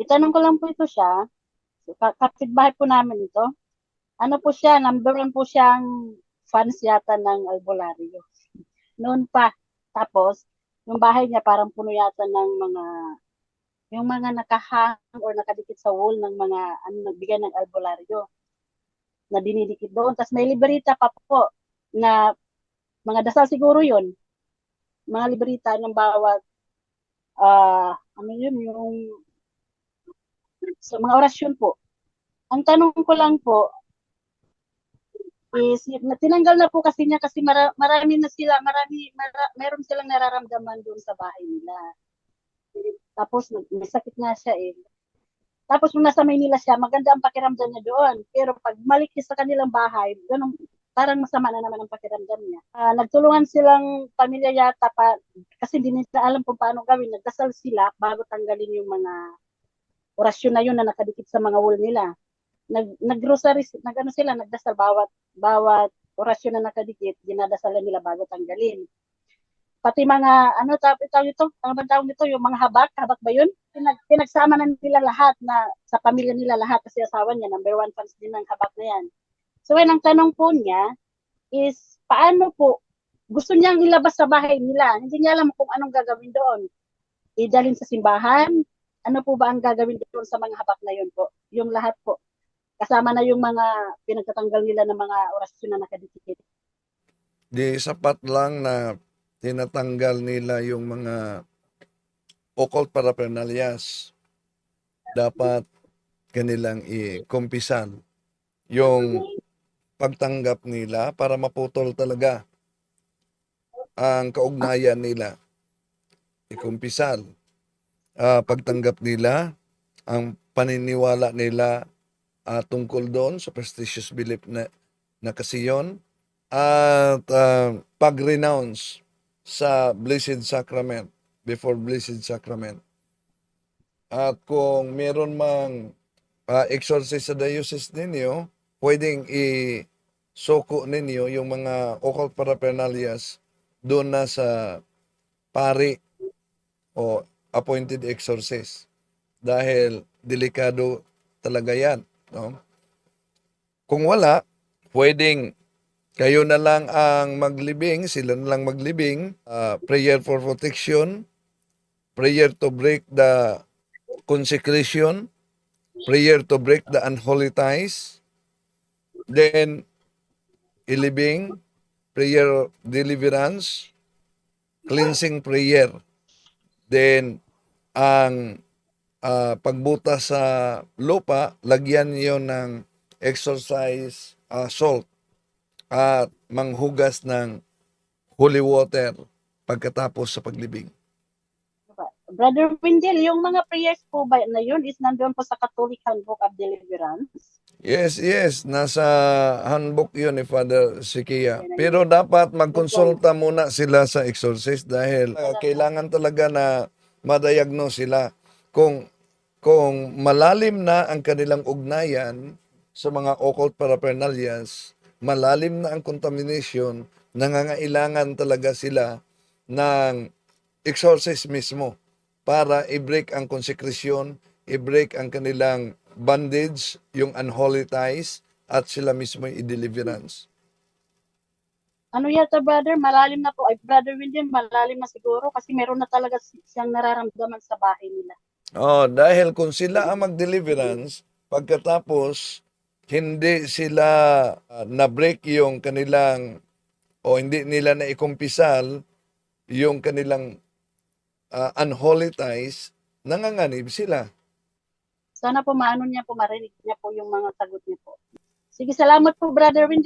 itanong ko lang po ito siya, ka- kapitbahay po namin ito. Ano po siya, number one po siyang fans yata ng albularyo. Noon pa. Tapos, yung bahay niya parang puno yata ng mga yung mga nakahang or nakadikit sa wall ng mga ano nagbigay ng albularyo na dinidikit doon. Tapos may libreta pa po na mga dasal siguro yun. Mga libreta ng bawat ah ano yun, yung sa mga orasyon po. Ang tanong ko lang po is na- tinanggal na po kasi niya kasi mara, marami na sila, marami mara, meron silang nararamdaman doon sa bahay nila. Tapos may sakit nga siya eh. Tapos nung nasa Maynila siya, maganda ang pakiramdam niya doon. Pero pag malik sa kanilang bahay, ganun, parang masama na naman ang pakiramdam niya. Ah, nagtulungan silang pamilya yata pa, kasi hindi nila alam kung paano gawin. Nagdasal sila bago tanggalin yung mga orasyon na yun na nakadikit sa mga wall nila. Nag, nag-grocery, nag, ano sila, nagdasal bawat, bawat orasyon na nakadikit, dinadasalan nila bago tanggalin. Pati mga, ano tawag tawag ito? Ano ba tawag nito? Yung mga habak, habak ba yun? Pinag, pinagsama na nila lahat na sa pamilya nila lahat kasi asawa niya, number one fans din ng habak na yan. So, yun, ang tanong po niya is, paano po, gusto niyang ilabas sa bahay nila. Hindi niya alam kung anong gagawin doon. Idalhin sa simbahan? Ano po ba ang gagawin doon sa mga habak na yun po? Yung lahat po. Kasama na yung mga pinagtatanggal nila ng mga orasyon na nakadikit. Di sapat lang na tinatanggal nila yung mga occult paraphernalias. Dapat kanilang i-kumpisan yung pagtanggap nila para maputol talaga ang kaugnayan nila. Ikumpisal. Ah, pagtanggap nila ang paniniwala nila ah, tungkol doon superstitious belief na, na kasi yun at ah, pag-renounce sa Blessed Sacrament, before Blessed Sacrament. At kung meron mang uh, exorcist sa diocese ninyo, pwedeng i-soko ninyo yung mga occult paraphernalias doon na sa pari o appointed exorcist. Dahil delikado talaga yan. No? Kung wala, pwedeng kayo na lang ang maglibing, sila na lang maglibing, ah, prayer for protection, prayer to break the consecration, prayer to break the unholy ties, then ilibing, prayer deliverance, cleansing prayer, then ang ah, pagbuta sa lupa, lagyan niyo ng exercise ah, salt at manghugas ng holy water pagkatapos sa paglibing. Brother Wendell, yung mga prayers po ba na yun is nandoon po sa Catholic Handbook of Deliverance? Yes, yes, nasa handbook yun ni Father Sikia. Pero dapat magkonsulta muna sila sa exorcist dahil uh, kailangan talaga na madayagno sila kung kung malalim na ang kanilang ugnayan sa mga occult paraphernalias, malalim na ang contamination, nangangailangan talaga sila ng exorcist mismo para i-break ang konsekresyon, i-break ang kanilang bondage, yung unholy ties, at sila mismo i-deliverance. Ano yata brother, malalim na po. Ay brother Wendell, malalim na siguro kasi meron na talaga si- siyang nararamdaman sa bahay nila. Oh, dahil kung sila ang mag-deliverance, pagkatapos hindi sila ah, na-break yung kanilang o hindi nila na ikumpisal yung kanilang ah, unholy ties, nanganganib sila. Sana po maano niya po marinig niya po yung mga sagot niya po. Sige, salamat po brother Wendell.